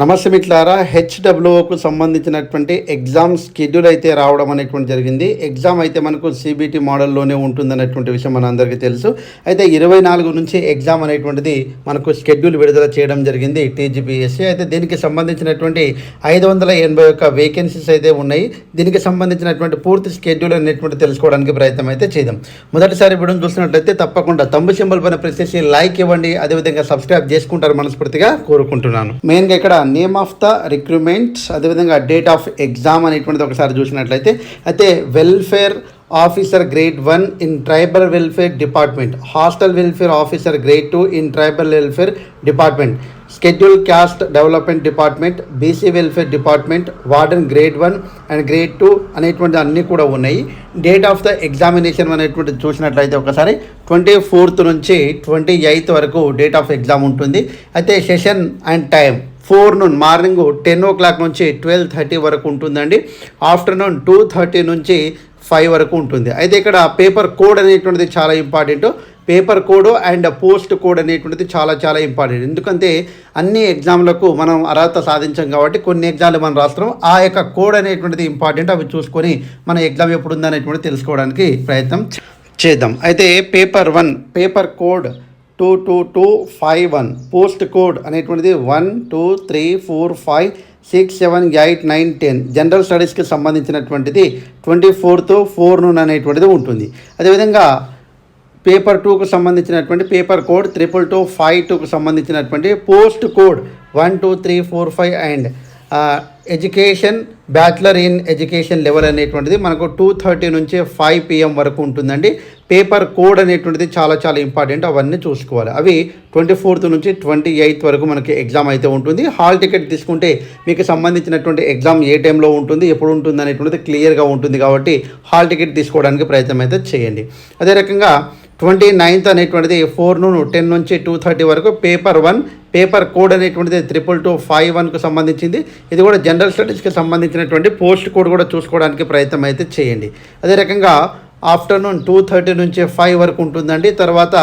నమస్తే మిట్లారా హెచ్డబ్ల్యూఓకు సంబంధించినటువంటి exam schedule అయితే రావడం అనేటువంటి జరిగింది. ఎగ్జామ్ అయితే మనకు సిబిటి మోడల్లోనే ఉంటుందనేటువంటి విషయం మన అందరికీ తెలుసు. అయితే ఇరవై నాలుగు నుంచి ఎగ్జామ్ అనేటువంటిది మనకు షెడ్యూల్ విడుదల చేయడం జరిగింది టీజీపీఎస్సీ అయితే దీనికి సంబంధించినటువంటి ఐదు వందల ఎనభై ఒక్క వేకెన్సీస్ అయితే ఉన్నాయి. దీనికి సంబంధించినటువంటి పూర్తి షెడ్యూల్ అనేటువంటి తెలుసుకోవడానికి ప్రయత్నం అయితే చేద్దాం. మొదటిసారి వీడియో చూసినట్లయితే తప్పకుండా తమ్ము సింబల్ పైన ప్రెస్ చేసి లైక్ ఇవ్వండి. అదేవిధంగా సబ్స్క్రైబ్ చేసుకుంటారు మనస్ఫూర్తిగా కోరుకుంటున్నాను. మెయిన్గా ఇక్కడ నేమ్ ఆఫ్ ద రిక్రూట్మెంట్స్ అదేవిధంగా డేట్ ఆఫ్ ఎగ్జామ్ అనేటువంటిది ఒకసారి చూసినట్లయితే అయితే welfare officer grade one in tribal welfare department hostel welfare officer grade two in tribal welfare department schedule caste development department BC welfare department warden grade one and grade two అనేటువంటి అన్నీ కూడా ఉన్నాయి. Date of the examination అనేటువంటి చూసినట్లయితే ఒకసారి twenty fourth నుంచి twenty eighth వరకు date of exam ఉంటుంది. అయితే session and time forenoon morning ten o'clock నుంచి ట్వెల్వ్ థర్టీ వరకు ఉంటుందండి. ఆఫ్టర్నూన్ టూ థర్టీ నుంచి ఫైవ్ వరకు ఉంటుంది. అయితే ఇక్కడ పేపర్ కోడ్ అనేటువంటిది చాలా important. Paper code and post code అనేటువంటిది చాలా చాలా ఇంపార్టెంట్. ఎందుకంటే అన్ని ఎగ్జామ్లకు మనం అర్హత సాధించాం కాబట్టి కొన్ని ఎగ్జామ్లు మనం రాస్తున్నాం. ఆ యొక్క కోడ్ అనేటువంటిది ఇంపార్టెంట్. అవి చూసుకొని మన ఎగ్జామ్ ఎప్పుడు ఉందనేటువంటిది తెలుసుకోవడానికి ప్రయత్నం చేద్దాం. అయితే paper one paper code two two two five one post code అనేటువంటిది one two three four five six seven eight nine ten general స్టడీస్కి సంబంధించినటువంటిది ట్వంటీ ఫోర్త్ ఫోర్ నూన్ అనేటువంటిది ఉంటుంది. అదేవిధంగా పేపర్ టూకు సంబంధించినటువంటి paper code triple two five టూకు సంబంధించినటువంటి post code one two three four five and education bachelor in education level అనేటువంటిది మనకు two thirty నుంచి ఫైవ్ పిఎం వరకు ఉంటుందండి. పేపర్ కోడ్ అనేటువంటిది చాలా చాలా ఇంపార్టెంట్. అవన్నీ చూసుకోవాలి. అవి ట్వంటీ ఫోర్త్ నుంచి ట్వంటీ ఎయిత్ వరకు మనకి ఎగ్జామ్ అయితే ఉంటుంది. హాల్ టికెట్ తీసుకుంటే మీకు సంబంధించినటువంటి ఎగ్జామ్ ఏ టైంలో ఉంటుంది ఎప్పుడు ఉంటుంది అనేటువంటిది క్లియర్గా ఉంటుంది కాబట్టి హాల్ టికెట్ తీసుకోవడానికి ప్రయత్నం అయితే చేయండి. అదే రకంగా ట్వంటీ నైన్త్ అనేటువంటిది ఫోర్ నూన్ టెన్ నుంచి టూ థర్టీ వరకు పేపర్ వన్ పేపర్ కోడ్ అనేటువంటిది త్రిపుల్ టూ ఫైవ్ వన్కు సంబంధించింది. ఇది కూడా జనరల్ స్టడీస్కి సంబంధించినటువంటి పోస్ట్ కోడ్ కూడా చూసుకోవడానికి ప్రయత్నం అయితే చేయండి. అదే రకంగా ఆఫ్టర్నూన్ టూ థర్టీ నుంచి ఫైవ్ వరకు ఉంటుందండి. తర్వాత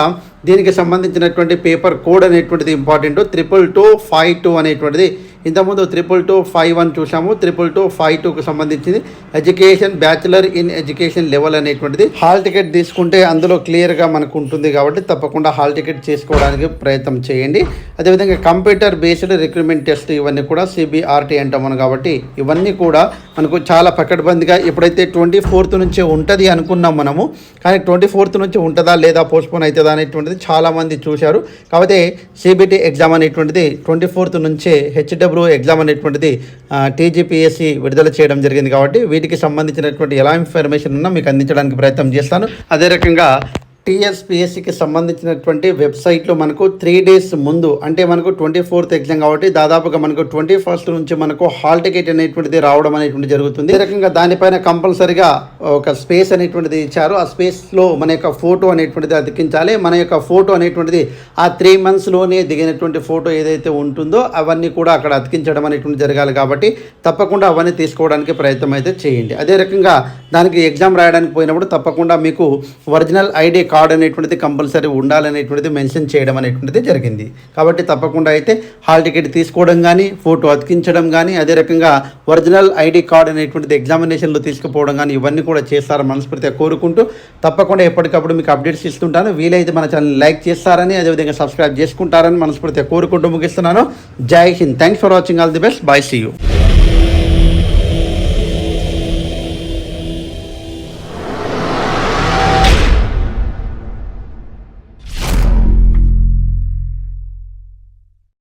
దీనికి సంబంధించినటువంటి పేపర్ కోడ్ అనేటువంటిది important. Triple two five two అనేటువంటిది ఇంతకుముందు త్రిపుల్ టూ ఫైవ్ వన్ చూసాము త్రిపుల్ టూ ఫైవ్ టూకి సంబంధించింది. Education bachelor in education level అనేటువంటిది. హాల్ టికెట్ తీసుకుంటే అందులో క్లియర్గా మనకు ఉంటుంది కాబట్టి తప్పకుండా హాల్ టికెట్ చేసుకోవడానికి ప్రయత్నం చేయండి. అదేవిధంగా కంప్యూటర్ బేస్డ్ రిక్రూట్మెంట్ టెస్ట్ ఇవన్నీ కూడా సిబిఆర్టీ అంటాం మనం కాబట్టి ఇవన్నీ కూడా మనకు చాలా పకడ్బందీగా ఎప్పుడైతే ట్వంటీ ఫోర్త్ నుంచి ఉంటుంది అనుకున్నాం మనము కానీ ట్వంటీ ఫోర్త్ నుంచి ఉంటుందా లేదా పోస్ట్పోన్ అవుతుందా అనేటువంటిది చాలామంది చూశారు. కాకపోతే సిబిటి ఎగ్జామ్ అనేటువంటిది ట్వంటీ ఫోర్త్ నుంచే హెచ్డబ్ల్యూ ఎగ్జామ్ అనేటువంటిది టీజీపీఎస్సి విడుదల చేయడం జరిగింది కాబట్టి వీటికి సంబంధించినటువంటి ఎలా ఇన్ఫర్మేషన్ ఉన్నా మీకు అందించడానికి ప్రయత్నం చేస్తాను. అదే రకంగా టీఎస్పిఎస్సికి సంబంధించినటువంటి వెబ్సైట్లో మనకు త్రీ డేస్ ముందు అంటే మనకు ట్వంటీ ఫోర్త్ ఎగ్జామ్ కాబట్టి దాదాపుగా మనకు ట్వంటీ ఫస్ట్ నుంచి మనకు హాల్ టికెట్ అనేటువంటిది రావడం అనేటువంటి జరుగుతుంది. ఈ రకంగా దానిపైన కంపల్సరిగా ఒక స్పేస్ అనేటువంటిది ఇచ్చారు. ఆ స్పేస్లో మన యొక్క ఫోటో అనేటువంటిది అతికించాలి. మన యొక్క ఫోటో అనేటువంటిది ఆ త్రీ మంత్స్లోనే దిగినటువంటి ఫోటో ఏదైతే ఉంటుందో అవన్నీ కూడా అక్కడ అతికించడం అనేటువంటి జరగాలి కాబట్టి తప్పకుండా అవన్నీ తీసుకోవడానికి ప్రయత్నం అయితే చేయండి. అదే రకంగా దానికి ఎగ్జామ్ రాయడానికి పోయినప్పుడు తప్పకుండా మీకు ఒరిజినల్ ఐడి కార్డ్ అనేటువంటిది కంపల్సరీ ఉండాలనేటువంటిది మెన్షన్ చేయడం అనేటువంటిది జరిగింది. కాబట్టి తప్పకుండా అయితే హాల్ టికెట్ తీసుకోవడం కానీ ఫోటో అతికించడం కానీ అదే రకంగా ఒరిజినల్ ఐడి కార్డ్ అనేటువంటిది ఎగ్జామినేషన్లో తీసుకుపోవడం కానీ ఇవన్నీ కూడా చేస్తారని మనస్ఫూర్తిగా కోరుకుంటూ తప్పకుండా ఎప్పటికప్పుడు మీకు అప్డేట్స్ ఇస్తుంటాను. వీలైతే మన ఛానల్ లైక్ చేస్తారని అదేవిధంగా సబ్స్క్రైబ్ చేసుకుంటారని మనస్ఫూర్తిగా కోరుకుంటూ ముగిస్తున్నాను. జై Hind. Thanks for watching all the best bye see you